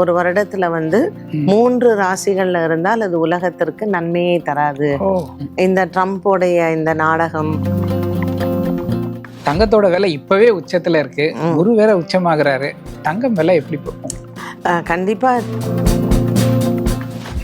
ஒரு வருடத்துல வந்து. மூன்று ராசிகள்ல இருந்தால் அது உலகத்திற்கு நன்மையை தராது இந்த ட்ரம்ப்போடைய இந்த நாடகம் தங்கத்தோட விலை இப்பவே உச்சத்துல இருக்கு. குரு வேற உச்சமாகறாரு தங்கம் விலை எப்படி போகும் கண்டிப்பா.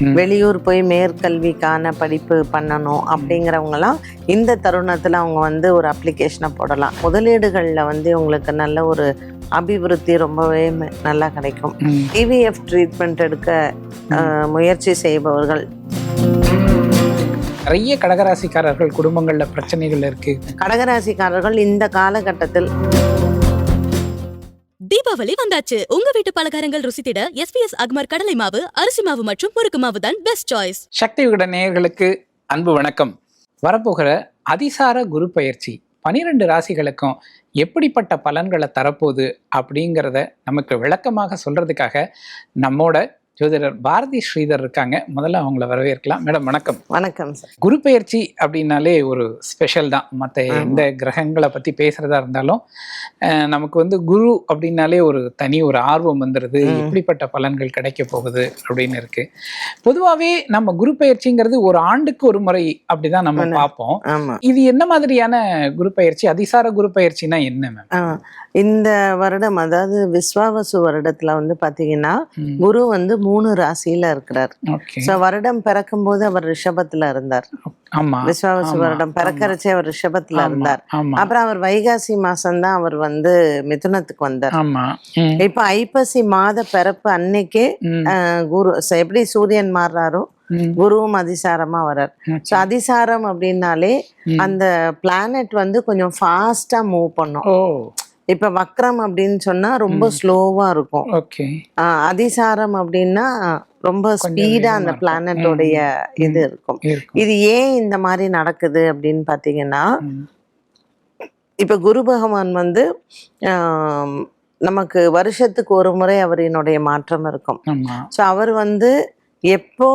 வெளியூர் போய் மேற்கல்விக்கான படிப்பு பண்ணணும் அப்படிங்கிறவங்கலாம் இந்த தருணத்தில் அவங்க வந்து ஒரு அப்ளிகேஷனை போடலாம். முதலீடுகளில் வந்து உங்களுக்கு நல்ல ஒரு அபிவிருத்தி ரொம்பவே நல்லா கிடைக்கும். ம். ஐவிஎஃப் ட்ரீட்மெண்ட் எடுக்க அஹ், முயற்சி செய்பவர்கள். நிறைய கடகராசிக்காரர்கள் குடும்பங்கள்ல பிரச்சனைகள் இருக்கு. கடகராசிக்காரர்கள் இந்த காலகட்டத்தில் தீபாவளி வந்தாச்சு. உங்க வீட்டு பலகாரங்கள் ருசித்திட எஸ்பிஎஸ் அக்மர் கடலை மாவு அரிசி மாவு மற்றும் முறுக்கு மாவு தான் பெஸ்ட் சாய்ஸ் சக்தி விகட நேயர்களுக்கு அன்பு வணக்கம். வரப்போகிற அதிசார குரு பயிற்சி பனிரெண்டு ராசிகளுக்கும் எப்படிப்பட்ட பலன்களை தரப்போகுது அப்படிங்கிறத நமக்கு விளக்கமாக சொல்றதுக்காக நம்மோட ஜோதிடர் பாரதி ஸ்ரீதர் இருக்காங்க. முதல்ல அவங்கள வரவேற்கலாம். மேடம் வணக்கம். வணக்கம் குரு பெயர்ச்சி அப்படின்னாலே ஒரு ஸ்பெஷல் தான். மற்ற. எந்த கிரகங்களை பற்றி பேசுகிறதா இருந்தாலும் நமக்கு வந்து குரு அப்படின்னாலே ஒரு தனி ஒரு ஆர்வம் வந்துடுது ம். எப்படிப்பட்ட பலன்கள் கிடைக்க போகுது அப்படின்னு இருக்கு. பொதுவாகவே நம்ம குரு பெயர்ச்சிங்கிறது ஒரு ஆண்டுக்கு ஒரு முறை அப்படிதான் நம்ம. பார்ப்போம். இது என்ன மாதிரியான குரு பெயர்ச்சி? அதிசார குரு பெயர்ச்சினா என்ன மேம்? இந்த வருடம் அதாவது விஸ்வாவசு வருடத்துல வந்து பாத்தீங்கன்னா குரு வந்து மூணு ராசியில இருக்கிறார். ஸோ வருடம் பிறக்கும் போது அவர் ரிஷபத்துல இருந்தார். விஸ்வாவசு வருடம் பிறக்கறச்சே அவர் ரிஷபத்துல இருந்தார். அப்புறம் அவர் வைகாசி மாசம்தான் அவர் வந்து மிதுனத்துக்கு வந்தார். இப்ப ஐப்பசி மாத பிறப்பு அன்னைக்கே குரு எப்படி சூரியன் மாறுறாரோ குருவும் அதிசாரமா வரார். ஸோ அதிசாரம் அப்படின்னாலே. அந்த பிளானட் வந்து கொஞ்சம் ஃபாஸ்டா மூவ் பண்ணும். இப்ப வக்ரம் அப்படின்னு சொன்னா ரொம்ப ஸ்லோவா இருக்கும். ஓகே. அதிசாரம் அப்படின்னா ரொம்ப ஸ்பீடா அந்த. பிளானட்டோடைய இது இருக்கும். இது ஏன் இந்த மாதிரி நடக்குது அப்படின்னு பாத்தீங்கன்னா இப்ப குரு பகவான் வந்து நமக்கு வருஷத்துக்கு ஒரு முறை அவரினுடைய மாற்றம் இருக்கும். ஸோ அவர் வந்து எப்போ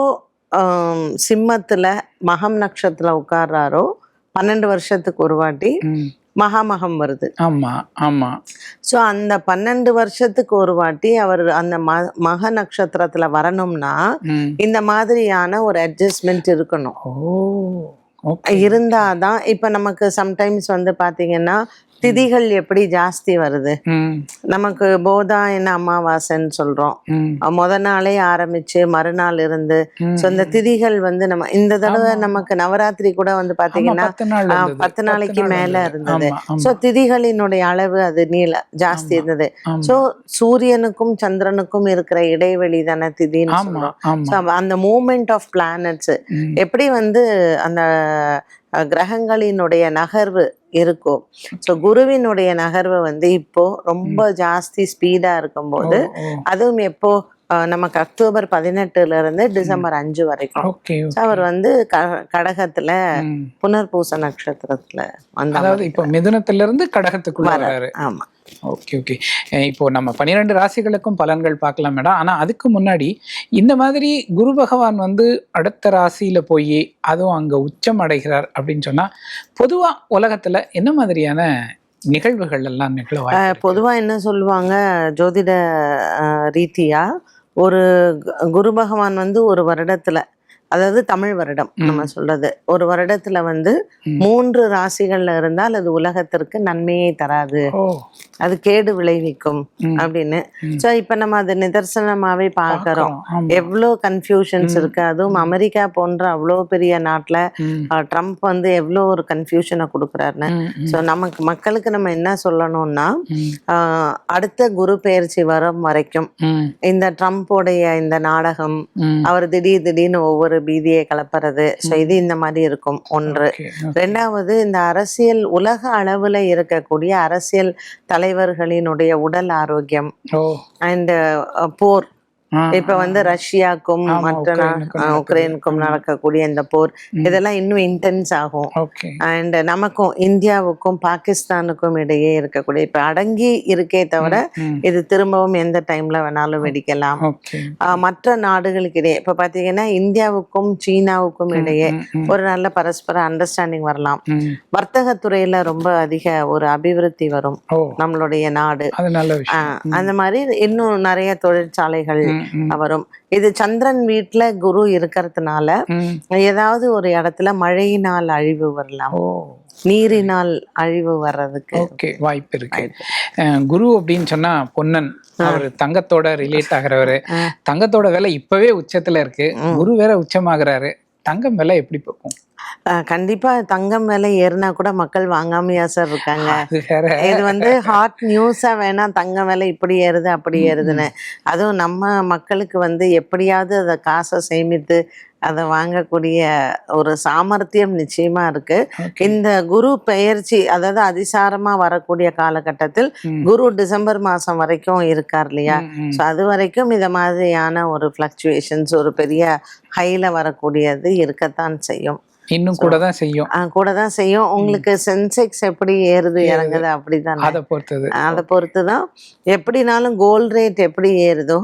சிம்மத்துல மகம் நட்சத்திரத்துல உட்கார்றாரோ பன்னெண்டு வருஷத்துக்கு ஒரு வாட்டி மகாமகம் வருது. ஆமா ஆமா. ஸோ அந்த பன்னெண்டு வருஷத்துக்கு ஒரு வாட்டி அவர் அந்த ம மக நட்சத்திரத்துல வரணும்னா. இந்த மாதிரியான ஒரு அட்ஜஸ்ட்மெண்ட் இருக்கணும். ஓ. இருந்தாதான் இப்ப நமக்கு சம்டைம்ஸ் வந்து பாத்தீங்கன்னா திதிகள் எப்படி ஜாஸ்தி வருது. நமக்கு போதாயன அமாவாசைன்னு சொல்றோம். முத நாளே ஆரம்பிச்சு மறுநாள் இருந்து. ஸோ இந்த திதிகள் வந்து நம்ம இந்த தடவை. நமக்கு நவராத்திரி கூட வந்து பாத்தீங்கன்னா பத்து நாளைக்கு நாள் மேல இருந்தது. ஸோ திதிகளினுடைய அளவு அது நீள ஜாஸ்தி. இருந்தது. ஸோ சூரியனுக்கும் சந்திரனுக்கும் இருக்கிற இடைவெளி தானே திதின்னு சொல்றோம். அந்த மூமெண்ட் ஆஃப் பிளானட்ஸ் எப்படி வந்து அந்த கிரகங்களினுடைய நகர்வு இருக்கோ ஸோ குருவினுடைய நகர்வு வந்து இப்போ ரொம்ப ஜாஸ்தி ஸ்பீடா இருக்கும்போது. அதுவும் எப்போ நமக்கு அக்டோபர் பதினெட்டுல இருந்து டிசம்பர் அஞ்சு வரைக்கும். அவர் வந்து கடகத்துல. புனர்பூச நட்சத்திரத்துல அதாவது இப்போ மிதுனத்துல இருந்து கடகத்துக்குள்ள வராரு. ஆமா. Okay okay. இப்போ நம்ம பன்னிரெண்டு ராசிகளுக்கும் பலன்கள் பார்க்கலாம் மேடம். ஆனா அதுக்கு முன்னாடி இந்த மாதிரி குரு பகவான் வந்து அடுத்த ராசியில போய் அதுவும் அங்க உச்சம் அடைகிறார் அப்படின்னு சொன்னா பொதுவா உலகத்துல என்ன மாதிரியான நிகழ்வுகள் எல்லாம் நிகழ வாய்ப்பு இருக்கு? பொதுவா என்ன சொல்லுவாங்க ஜோதிட அஹ், ரீதியா ஒரு குரு பகவான் வந்து ஒரு வருடத்துல அதாவது தமிழ் வருடம் நம்ம சொல்றது. ஒரு வருடத்துல வந்து. மூன்று ராசிகள்ல இருந்தால் அது உலகத்திற்கு நன்மையை தராது. அது கேடு விளைவிக்கும். அப்படின்னு. சோ இப்ப நம்ம அது நிதர்சனமாவே பார்க்கறோம். எவ்வளோ கன்ஃபியூஷன்ஸ். இருக்கு. அதுவும் அமெரிக்கா போன்ற அவ்வளோ பெரிய நாட்டுல ட்ரம்ப் வந்து எவ்வளோ ஒரு கன்ஃபியூஷனை கொடுக்குறாருன்னு. ஸோ நமக்கு மக்களுக்கு நம்ம என்ன சொல்லணும்னா அடுத்த குரு பெயர்ச்சி வரும் வரைக்கும் இந்த ட்ரம்ப்போடைய இந்த நாடகம். அவர் திடீர் திடீர்னு ஒவ்வொரு பீதியை கலப்புறது. ஸோ இது இந்த மாதிரி இருக்கும். ஒன்று. ரெண்டாவது இந்த அரசியல் உலக அளவுல இருக்கக்கூடிய அரசியல் தலைவர்களினுடைய உடல் ஆரோக்கியம் ஓ. அண்ட் போர். இப்ப வந்து ரஷ்யாக்கும் மற்ற உக்ரைனுக்கும். நடக்கக்கூடிய இந்த போர். இதெல்லாம் இன்னும் இன்டென்ஸ் ஆகும். அண்ட் நமக்கும் இந்தியாவுக்கும் பாகிஸ்தானுக்கும் இடையே இருக்கக்கூடிய இப்ப அடங்கி இருக்கே தவிர இது திரும்பவும் எந்த டைம்ல வேணாலும் வெடிக்கலாம். மற்ற நாடுகளுக்கு இடையே இப்ப பாத்தீங்கன்னா இந்தியாவுக்கும் சீனாவுக்கும் இடையே ஒரு நல்ல பரஸ்பர அண்டர்ஸ்டாண்டிங் வரலாம். வர்த்தகத்துறையில ரொம்ப அதிக ஒரு அபிவிருத்தி வரும் நம்மளுடைய நாடு. அந்த மாதிரி இன்னும் நிறைய தொழிற்சாலைகள் வரும் இது சந்திரன் வீட்ல குரு இருக்கிறதுனால. ஏதாவது ஒரு இடத்துல மழையினால் அழிவு வரலாம். நீரினால் அழிவு வர்றதுக்கு ஓகே வாய்ப்பு இருக்கு. குரு அப்படின்னு சொன்னா பொன்னன். அவர் தங்கத்தோட ரிலேட் ஆகிறவரு. தங்கத்தோட விலை இப்பவே உச்சத்துல இருக்கு. குரு வேற உச்சமாகறாரு. தங்கம் விலை எப்படி போகும் கண்டிப்பா தங்கம் விலை ஏறினா கூட மக்கள் வாங்காமையா சார் இருக்காங்க. இது வந்து ஹாட் நியூஸா வேணா தங்கம் விலை இப்படி ஏறுது அப்படி ஏறுதுன்னு. அதுவும் நம்ம மக்களுக்கு வந்து எப்படியாவது அதை காசை சேமித்து அதை வாங்கக்கூடிய ஒரு சாமர்த்தியம் நிச்சயமா இருக்கு. இந்த குரு பெயர்ச்சி அதாவது அதிசாரமா வரக்கூடிய காலகட்டத்தில். குரு டிசம்பர் மாசம் வரைக்கும் இருக்கார் இல்லையா. ஸோ அது வரைக்கும் இத மாதிரியான ஒரு ஃப்ளக்சுவேஷன்ஸ் ஒரு பெரிய ஹைல வரக்கூடியது இருக்கத்தான் செய்யும் இன்னும் கூட தான் செய்யும். கூட தான் செய்யும். உங்களுக்கு சென்செக்ஸ் எப்படி ஏறுது இறங்குது அப்படிதான்? அதை பொறுத்தது. அதை பொறுத்து தான் எப்படினாலும் கோல்ட் ரேட் எப்படி ஏறுதோ.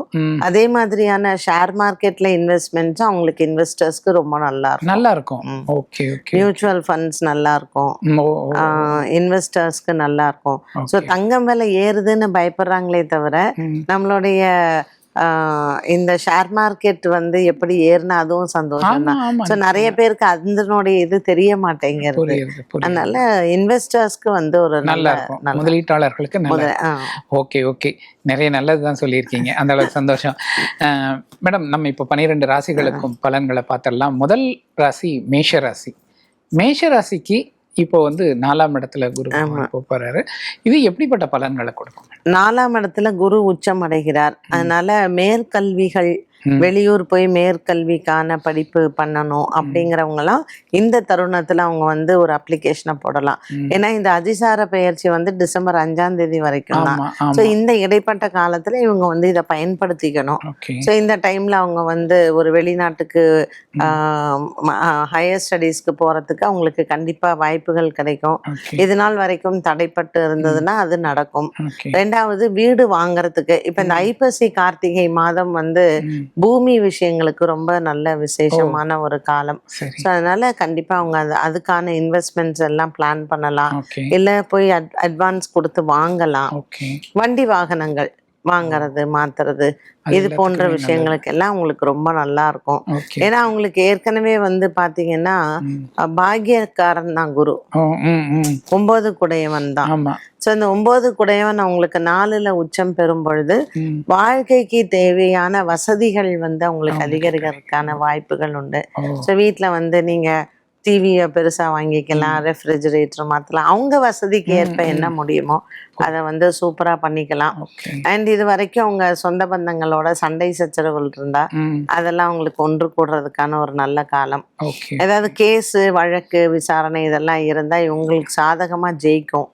அதே மாதிரியான ஷேர் மார்க்கெட்ல இன்வெஸ்ட்மெண்ட்ஸும் அவங்களுக்கு இன்வெஸ்டர்ஸ்க்கு ரொம்ப நல்லா இருக்கும் நல்லா இருக்கும். ஓகே ஓகே மியூச்சுவல் ஃபண்ட்ஸ் நல்லா இருக்கும் இன்வெஸ்டர்ஸ்க்கு நல்லா இருக்கும் ஸோ. தங்கம் விலை ஏறுதுன்னு பயப்படுறாங்களே தவிர. நம்மளுடைய இந்த ஷேர் மார்க்கெட் வந்து எப்படி ஏறுனா அதுவும் சந்தோஷம் தான் ஸோ நிறைய பேருக்கு அதனுடைய இது தெரிய மாட்டேங்கிறது. அதனால இன்வெஸ்டர்ஸ்க்கு வந்து ஒரு நல்லா இருக்கும். முதலீட்டாளர்களுக்கு. Okay okay. நிறைய நல்லது தான் சொல்லியிருக்கீங்க. அந்த அளவுக்கு சந்தோஷம். மேடம் நம்ம இப்போ பன்னிரெண்டு ராசிகளுக்கும் பலன்களை பார்த்துடலாம். முதல் ராசி மேஷ ராசி. மேஷ ராசிக்கு இப்போ வந்து நாலாம் இடத்துல குரு போறாரு. இது எப்படிப்பட்ட பலன்களை கொடுக்கும்? நாலாம் இடத்துல குரு உச்சம் அடைகிறார். அதனால மேற்கல்விகள். வெளியூர் போய் மேற்கல்விக்கான படிப்பு பண்ணணும் அப்படிங்கிறவங்கலாம் இந்த தருணத்துல அவங்க வந்து ஒரு அப்ளிகேஷனை போடலாம். ஏன்னா இந்த அதிசார பெயர்ச்சி வந்து டிசம்பர் அஞ்சாம் தேதி வரைக்கும் தான் ஸோ இந்த இடைப்பட்ட காலத்துல இவங்க வந்து இதை பயன்படுத்திக்கணும். ஸோ இந்த டைம்ல அவங்க வந்து ஒரு வெளிநாட்டுக்கு ஹையர் ஸ்டடீஸ்க்கு போறதுக்கு அவங்களுக்கு கண்டிப்பா வாய்ப்புகள் கிடைக்கும். இது நாள் வரைக்கும் தடைப்பட்டு இருந்ததுன்னா அது நடக்கும். ரெண்டாவது வீடு வாங்குறதுக்கு. இப்ப இந்த ஐப்பசி கார்த்திகை மாதம் வந்து பூமி விஷயங்களுக்கு ரொம்ப நல்ல விசேஷமான ஒரு காலம். ஸோ அதனால கண்டிப்பா அவங்க அது அதுக்கான இன்வெஸ்ட்மெண்ட்ஸ் எல்லாம் பிளான் பண்ணலாம். இல்ல போய் அட்வான்ஸ் கொடுத்து வாங்கலாம். வண்டி வாகனங்கள். வாங்குறது மாத்துறது இது போன்ற விஷயங்களுக்கு எல்லாம் உங்களுக்கு ரொம்ப நல்லா இருக்கும் ஏன்னா அவங்களுக்கு ஏற்கனவே வந்து பாத்தீங்கன்னா பாக்கியக்காரன் தான் குரு. ஒன்பது குடையவன் தான். ஸோ இந்த ஒன்பது குடையவன் அவங்களுக்கு நாலுல உச்சம் பெறும் பொழுது வாழ்க்கைக்கு தேவையான வசதிகள் வந்து அவங்களுக்கு அதிகரிக்கிறதுக்கான வாய்ப்புகள் உண்டு. ஸோ வீட்டில் வந்து நீங்க டிவியை பெருசா வாங்கிக்கலாம் ரெஃப்ரிஜரேட்டர் மாத்தலாம். அவங்க வசதிக்கு ஏற்ப என்ன முடியுமோ அதை வந்து சூப்பரா பண்ணிக்கலாம். அண்ட் இது வரைக்கும் அவங்க சொந்த பந்தங்களோட சண்டை சச்சரவுகள் இருந்தா ம். அதெல்லாம் அவங்களுக்கு ஒன்று கூடுறதுக்கான ஒரு நல்ல காலம். ஏதாவது கேஸு வழக்கு விசாரணை இதெல்லாம் இருந்தா இவங்களுக்கு சாதகமா ஜெயிக்கும்.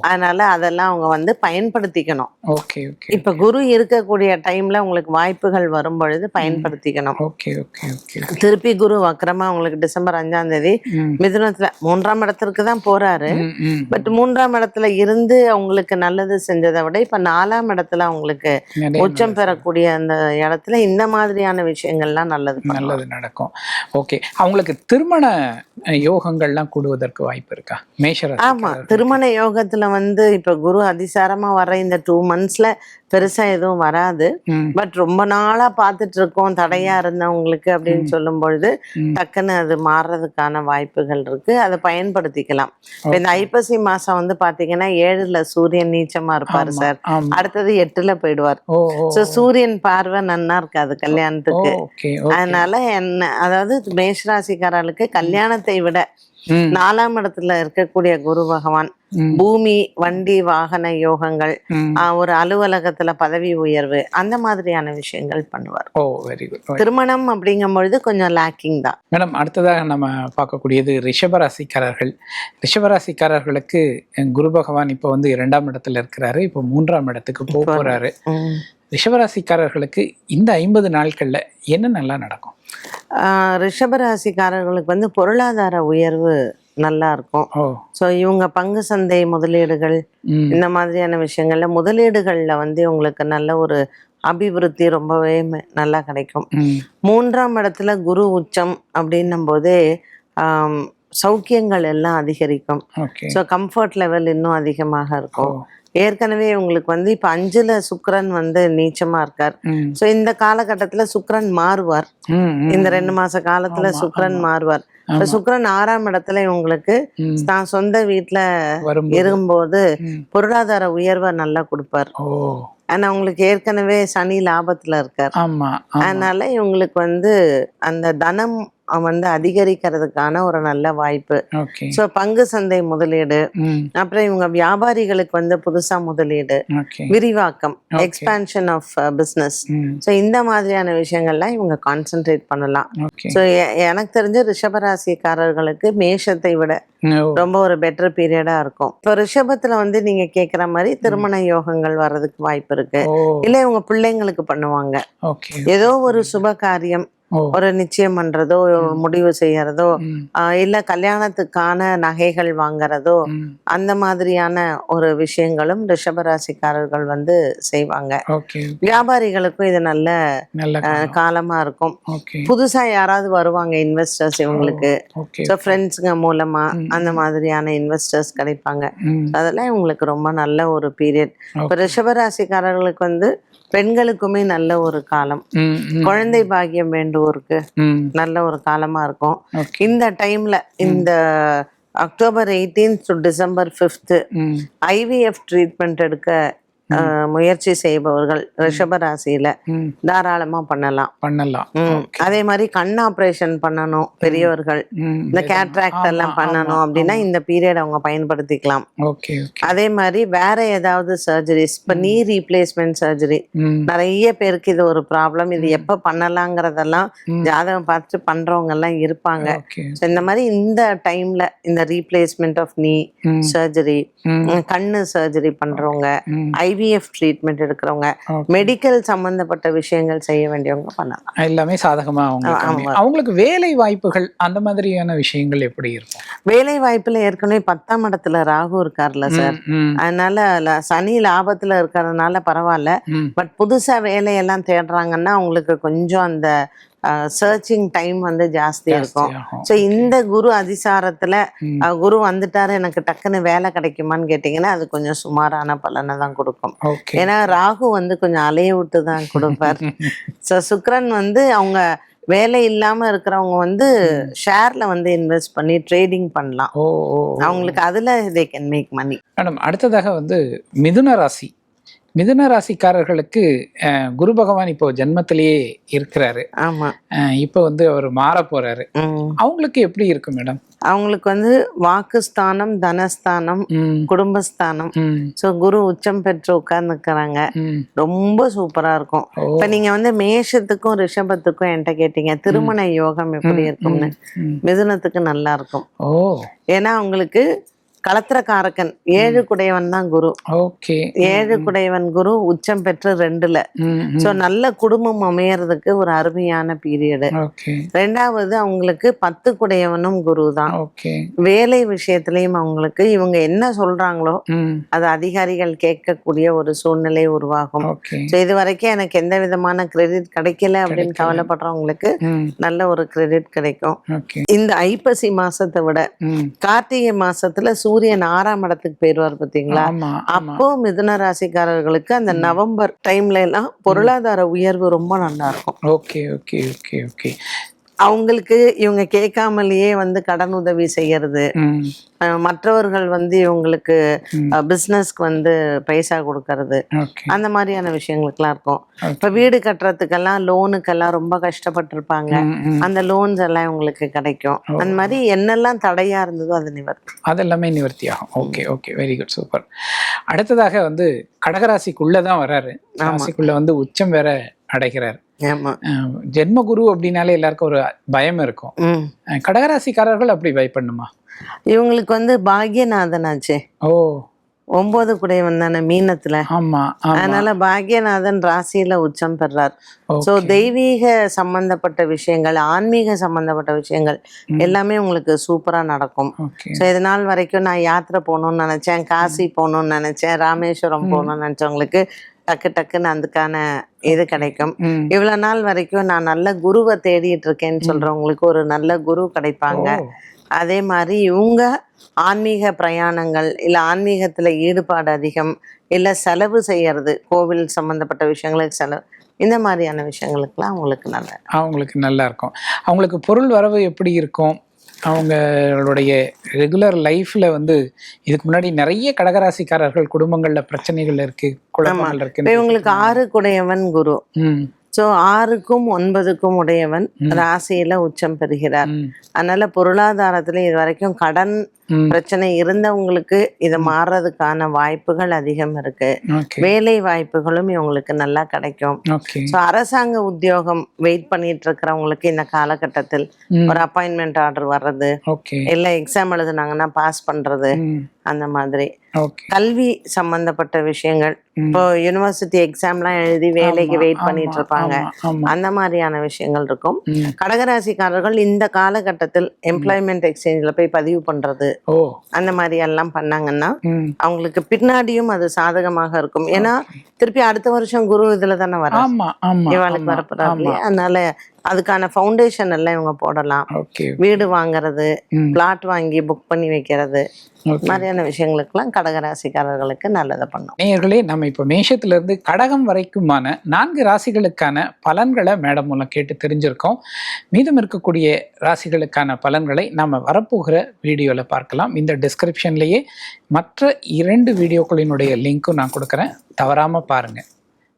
அதனால அதெல்லாம் அவங்க வந்து பயன்படுத்திக்கணும். Okay okay. இப்ப குரு இருக்கக்கூடிய டைம்ல உங்களுக்கு வாய்ப்புகள் வரும் பொழுது பயன்படுத்திக்கணும். Okay okay okay. திருப்பி குரு வக்கரமா உங்களுக்கு டிசம்பர் அஞ்சாம் தேதி மிதுனத்துல மூன்றாம் இடத்திற்கு தான் போறாரு. பட் மூன்றாம் இடத்துல இருந்து அவங்களுக்கு நல்லது செஞ்சதை விட இப்ப நாலாம் இடத்துல அவங்களுக்கு உச்சம் பெறக்கூடிய அந்த இடத்துல இந்த மாதிரியான விஷயங்கள்லாம் நல்லது. நல்லது நடக்கும். ஓகே. அவங்களுக்கு திருமண யோகங்கள்லாம் கூடுவதற்கு வாய்ப்பு இருக்கா? மேஷராசி ஆமா திருமண யோகத்துல வந்து இப்ப குரு அதிசாரமா வர இந்த டூ மந்த்ஸ்ல பெருசா எதுவும் வராது. பட் ரொம்ப நாளா பார்த்துட்டு இருக்கோம் தடையா இருந்தவங்களுக்கு அப்படின்னு சொல்லும் பொழுது. டக்குன்னு அது மாறுறதுக்கான வாய்ப்புகள் இருக்கு. அதை பயன்படுத்திக்கலாம். இப்ப இந்த ஐப்பசி மாசம் வந்து பாத்தீங்கன்னா ஏழுல சூரியன் நீச்சமா இருப்பாரு சார். அடுத்தது எட்டுல போயிடுவார். சோ சூரியன் பார்வை நன்னா இருக்காது கல்யாணத்துக்கு. அதனால என்ன அதாவது மேஷராசிக்காரர்களுக்கு கல்யாணத்தை விட நாலாம் இடத்துல இருக்கக்கூடிய குரு பகவான் பூமி வண்டி வாகன யோகங்கள் ஒரு அலுவலகத்துல பதவி உயர்வு அந்த மாதிரியான விஷயங்கள் பண்ணுவார். Oh very good. திருமணம் அப்படிங்கும் பொழுது கொஞ்சம் லேக்கிங் தான். மேடம் அடுத்ததாக நம்ம பார்க்கக்கூடியது ரிஷபராசிக்காரர்கள். ரிஷபராசிக்காரர்களுக்கு குரு பகவான் இப்போ வந்து இரண்டாம் இடத்துல இருக்கிறாரு. இப்போ மூன்றாம் இடத்துக்கு போறாரு. ரிஷபராசிக்காரர்களுக்கு இந்த ஐம்பது நாட்கள்ல என்ன நல்லா நடக்கும்? ரிஷபராசிக்காரர்களுக்கு வந்து பொருளாதார உயர்வு நல்லா இருக்கும் ஸோ இவங்க பங்கு சந்தை முதலீடுகள் இந்த மாதிரியான விஷயங்கள்ல முதலீடுகள்ல வந்து உங்களுக்கு நல்ல ஒரு அபிவிருத்தி ரொம்பவே நல்லா கிடைக்கும். மூன்றாம் இடத்துல குரு உச்சம் அப்படின்னும் போதே சௌக்கியங்கள் எல்லாம் அதிகரிக்கும். ஸோ கம்ஃபர்ட் லெவல் இன்னும் அதிகமாக இருக்கும். ஏற்கனவே உங்களுக்கு வந்து இப்ப அஞ்சுல சுக்கிரன் வந்து நீச்சமா இருக்கார். சோ இந்த காலகட்டத்துல சுக்கிரன் மாறுவார். இந்த ரெண்டு மாச காலத்துல ஆமா. மாறுவார். இப்ப ஆமா. சுக்கிரன் ஆறாம் இடத்துல உங்களுக்கு ம், தான் சொந்த வீட்டுல இருக்கும்போது. பொருளாதார உயர்வை நல்லா கொடுப்பார். ஆனா உங்களுக்கு ஏற்கனவே சனி லாபத்துல இருக்கார். அதனால இவங்களுக்கு வந்து அந்த தனம் வந்து அதிகரிக்கிறதுக்கான ஒரு நல்ல வாய்ப்பு. ஸோ பங்கு சந்தை முதலீடு. அப்புறம் இவங்க வியாபாரிகளுக்கு வந்து புதுசா முதலீடு. விரிவாக்கம். எக்ஸ்பான்ஷன் ஆஃப் பிஸ்னஸ் ம். ஸோ இந்த மாதிரியான விஷயங்கள்லாம் இவங்க கான்சென்ட்ரேட் பண்ணலாம். ஸோ எனக்கு தெரிஞ்ச ரிஷபராசிக்காரர்களுக்கு மேஷத்தை விட ரொம்ப ஒரு பெட்டர் பீரியடா இருக்கும். இப்போ ரிஷபத்துல வந்து நீங்க கேக்குற மாதிரி திருமண யோகங்கள் வர்றதுக்கு வாய்ப்பு இருக்கு. இல்ல இவங்க பிள்ளைங்களுக்கு பண்ணுவாங்க. ஏதோ ஒரு சுப காரியம் ஒரு நிச்சயம் பண்றதோ முடிவு செய்யறதோ இல்ல கல்யாணத்துக்கான நகைகள் வாங்குறதோ அந்த மாதிரியான ஒரு விஷயங்களும் ரிஷபராசிக்காரர்கள் வந்து செய்வாங்க. வியாபாரிகளுக்கும் இது நல்ல காலமா. இருக்கும். புதுசா யாராவது வருவாங்க இன்வெஸ்டர்ஸ் இவங்களுக்கு. ஃப்ரெண்ட்ஸுங்க மூலமா. அந்த மாதிரியான இன்வெஸ்டர்ஸ் கிடைப்பாங்க. அதெல்லாம் இவங்களுக்கு ரொம்ப நல்ல ஒரு பீரியட் இப்போ ரிஷபராசிக்காரர்களுக்கு வந்து பெண்களுக்குமே நல்ல ஒரு காலம். குழந்தை பாக்கியம் வேண்டுவோருக்கு நல்ல ஒரு காலமா இருக்கும். இந்த டைம்ல இந்த October 18th to December fifth IVF treatment எடுக்க முயற்சி செய்பவர்கள் ரிஷப ராசியில தாராளமா பண்ணலாம். பண்ணலாம். அதே மாதிரி கண் ஆபரேஷன் பண்ணணும் பெரியவர்கள் இந்த கேட்ராக்ட் எல்லாம் பண்ணணும் அப்படின்னா இந்த பீரியட் அவங்க பயன்படுத்திக்கலாம். அதே மாதிரி வேற ஏதாவது சர்ஜரிஸ் இப்ப நீ ரீப்ளேஸ்மெண்ட் சர்ஜரி நிறைய பேருக்கு இது ஒரு ப்ராப்ளம் இது எப்ப பண்ணலாங்கிறதெல்லாம். ஜாதகம் பார்த்து பண்றவங்க எல்லாம் இருப்பாங்க. இந்த மாதிரி இந்த டைம்ல இந்த ரீப்ளேஸ்மெண்ட் ஆஃப் நீ சர்ஜரி கண்ணு சர்ஜரி பண்றவங்க ம். ஐவிஎஃப் ட்ரீட்மெண்ட் எடுக்கிறவங்க. மெடிக்கல் சம்பந்தப்பட்ட விஷயங்கள் செய்ய வேண்டியவங்க பண்ணலாம் எல்லாமே சாதகமா அவங்களுக்கு ஆமா. அமையும். அவங்களுக்கு வேலை வாய்ப்புகள் அந்த மாதிரியான விஷயங்கள் எப்படி இருக்கும் வேலை வாய்ப்புல ஏற்கனவே பத்தாம் இடத்துல ராகு இருக்கார்ல சார் அதனால சனி லாபத்துல இருக்கிறதுனால பரவாயில்ல. பட் புதுசா வேலையெல்லாம் தேடுறாங்கன்னா அவங்களுக்கு கொஞ்சம் அந்த சர்ச்சிங் டைம் வந்து ஜாஸ்தி இருக்கும். ஸோ இந்த குரு அதிசாரத்துல குரு வந்துட்டாரு எனக்கு டக்குன்னு வேலை கிடைக்குமான்னு கேட்டிங்கன்னா அது கொஞ்சம் சுமாரான பலனை தான் கொடுக்கும். ஏன்னா ராகு வந்து கொஞ்சம் அலைய விட்டு தான் கொடுப்பார். ஸோ சுக்ரன் வந்து அவங்க வேலை இல்லாம இருக்கிறவங்க வந்து ஷேர்ல வந்து இன்வெஸ்ட் பண்ணி ட்ரேடிங் பண்ணலாம். ஓ. அவங்களுக்கு அதுல they can make money madam அடுத்ததாக வந்து மிதுன ராசி. மிதுன ராசிக்காரர்களுக்கு குரு பகவான் இப்போ ஜென்மத்திலேயே இருக்கிறாரு. ஆமா. இப்போ வந்து அவர் மாற போறாரு. அவங்களுக்கு எப்படி இருக்கும் மேடம்? அவங்களுக்கு வந்து வாக்குஸ்தானம் தனஸ்தானம் குடும்பஸ்தானம். ஸோ குரு உச்சம் பெற்று உட்கார்ந்துக்கிறாங்க ரொம்ப சூப்பரா இருக்கும். இப்ப நீங்க வந்து மேஷத்துக்கும் ரிஷபத்துக்கும் என்கிட்ட கேட்டீங்க. திருமண யோகம் எப்படி இருக்கும்னு. மிதுனத்துக்கு நல்லா இருக்கும். ஏன்னா அவங்களுக்கு களத்திரக்காரகன் ஏழு குடையவன் தான் குரு. ஓகே. ஏழு குடையவன் குரு உச்சம் பெற்று ரெண்டுல. சோ நல்ல குடும்பம் அமையறதுக்கு ஒரு அருமையான பீரியடு ரெண்டாவது அவங்களுக்கு பத்து குடையவனும் குரு தான். ஓகே. வேலை விஷயத்திலையும் அவங்களுக்கு இவங்க என்ன சொல்றாங்களோ அது அதிகாரிகள் கேட்கக்கூடிய ஒரு சூழ்நிலை உருவாகும். ஸோ இது வரைக்கும் எனக்கு எந்த விதமான கிரெடிட் கிடைக்கல அப்படின்னு. கவலைப்படுறவங்களுக்கு நல்ல ஒரு கிரெடிட் கிடைக்கும். இந்த ஐப்பசி மாசத்தை விட கார்த்திகை மாசத்துல சூரியன் ஆறாம் இடத்துக்கு ஆமா ஆமா. அப்போ மிதுன ராசிக்காரர்களுக்கு அந்த நவம்பர் டைம்ல எல்லாம் பொருளாதார உயர்வு ரொம்ப நல்லா இருக்கும். Okay okay okay okay. அவங்களுக்கு இவங்க கேட்காமலேயே வந்து கடன் உதவி செய்யறது. மற்றவர்கள் வந்து இவங்களுக்கு ம். பிஸ்னஸ்க்கு வந்து பைசா கொடுக்கறது. அந்த மாதிரியான விஷயங்களுக்குலாம் இருக்கும். இப்ப வீடு கட்டுறதுக்கெல்லாம் லோனுக்கெல்லாம் ரொம்ப கஷ்டப்பட்டிருப்பாங்க. அந்த லோன்ஸ் எல்லாம் இவங்களுக்கு கிடைக்கும். அந்த மாதிரி என்னெல்லாம் தடையா இருந்ததோ அது நிவர்த்தி. அதெல்லாமே நிவர்த்தி ஆகும் okay okay. Very good super அடுத்ததாக வந்து கடகராசிக்குள்ள தான் வராரு ராசிக்குள்ள வந்து உச்சம் வேற அடைகிறார். ஜென்ம குரு அப்படின்னாலே எல்லாருக்கும் ஒரு பயம் இருக்கும். கடகராசிக்காரர்கள் அப்படி பயப்படணுமா இவங்களுக்கு வந்து பாக்யநாதன் ஆச்சே ஓ. ஒன்பது குடையவன் தானே மீனத்துல. ஆமா அதனால பாக்யநாதன் ராசியில உச்சம் பெறார். சோ தெய்வீக சம்பந்தப்பட்ட விஷயங்கள் ஆன்மீக சம்பந்தப்பட்ட விஷயங்கள் எல்லாமே உங்களுக்கு சூப்பரா நடக்கும். ஸோ இது நாள் வரைக்கும் நான் யாத்திரை போகணும்னு நினைச்சேன் காசி போகணும்னு நினைச்சேன் ராமேஸ்வரம் போகணும்னு நினைச்சவங்களுக்கு டக்கு டக்குன்னு அதுக்கான இது கிடைக்கும். இவ்வளவு நாள் வரைக்கும் நான் நல்ல குருவை தேடிட்டு இருக்கேன்னு சொல்றவங்களுக்கு ஒரு நல்ல குரு கிடைப்பாங்க. அதே மாதிரி இவங்க ஆன்மீக பிரயாணங்கள் இல்ல ஆன்மீகத்துல ஈடுபாடு அதிகம் இல்லை செலவு செய்யறது கோவில் சம்மந்தப்பட்ட விஷயங்களுக்கு செலவு இந்த மாதிரியான விஷயங்களுக்கெல்லாம் அவங்களுக்கு நல்ல அவங்களுக்கு நல்லா இருக்கும் அவங்களுக்கு பொருள் வரவு எப்படி இருக்கும்? அவங்களுடைய ரெகுலர் லைஃப்ல வந்து இதுக்கு முன்னாடி நிறைய கடகராசிக்காரர்கள் குடும்பங்கள்ல பிரச்சனைகள் இருக்கு குழப்பங்கள் இப்போ இருக்கு இவங்களுக்கு ஆறு குடையவன் குரு. ஸோ ஆறுக்கும் ஒன்பதுக்கும் உடையவன். ராசியில உச்சம் பெறுகிறார். அதனால பொருளாதாரத்துல இது வரைக்கும் கடன். பிரச்சனை இருந்தவங்களுக்கு இது மாறுறதுக்கான வாய்ப்புகள் அதிகம் இருக்கு. வேலை வாய்ப்புகளும் இவங்களுக்கு நல்லா கிடைக்கும். ஸோ அரசாங்க உத்தியோகம் வெயிட் பண்ணிட்டு இருக்கிறவங்களுக்கு இந்த காலகட்டத்தில் ஒரு அப்பாயின்மெண்ட் ஆர்டர் வர்றது இல்லை எக்ஸாம் எழுதுனாங்கன்னா பாஸ் பண்றது அந்த மாதிரி. கல்வி சம்பந்தப்பட்ட விஷயங்கள். இப்போ யூனிவர்சிட்டி எக்ஸாம்லாம் எழுதி வேலைக்கு வெயிட் பண்ணிட்டு இருப்பாங்க. அந்த மாதிரியான விஷயங்கள் இருக்கும். கடகராசிக்காரர்கள் இந்த காலகட்டத்தில் எம்ப்ளாய்மெண்ட் எக்ஸ்சேஞ்சில் போய் பதிவு பண்றது அந்த மாதிரி எல்லாம் பண்ணாங்கன்னா. அவங்களுக்கு பின்னாடியும் அது சாதகமாக இருக்கும். ஏன்னா திருப்பி அடுத்த வருஷம் குரு இதுல தானே வர இவாளுக்கு இல்லையா? அதனால அதுக்கான ஃபவுண்டேஷன் எல்லாம் இவங்க போடலாம். வீடு வாங்குறது பிளாட் வாங்கி புக் பண்ணி வைக்கிறது. மாதிரியான விஷயங்களுக்கெல்லாம் கடகராசிக்காரர்களுக்கு நல்லதை பண்ணும். நேயர்களே நம்ம இப்போ மேஷத்துல இருந்து கடகம் வரைக்குமான நான்கு ராசிகளுக்கான பலன்களை மேடம் மூலம் கேட்டு தெரிஞ்சிருக்கோம். மீதம் இருக்கக்கூடிய ராசிகளுக்கான பலன்களை நம்ம வரப்போகிற வீடியோவில் பார்க்கலாம். இந்த டிஸ்கிரிப்ஷன்லேயே மற்ற இரண்டு வீடியோக்களினுடைய லிங்க்கும் நான் கொடுக்குறேன். தவறாம பாருங்க.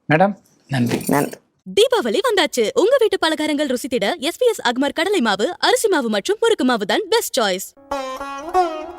மேடம் நன்றி. நன்றி. தீபாவளி வந்தாச்சு. உங்க வீட்டு பலகாரங்கள் ருசித்திட எஸ்பிஎஸ் அக்மர் கடலை மாவு அரிசி மாவு மற்றும் முறுக்கு மாவு தான் பெஸ்ட் சாய்ஸ்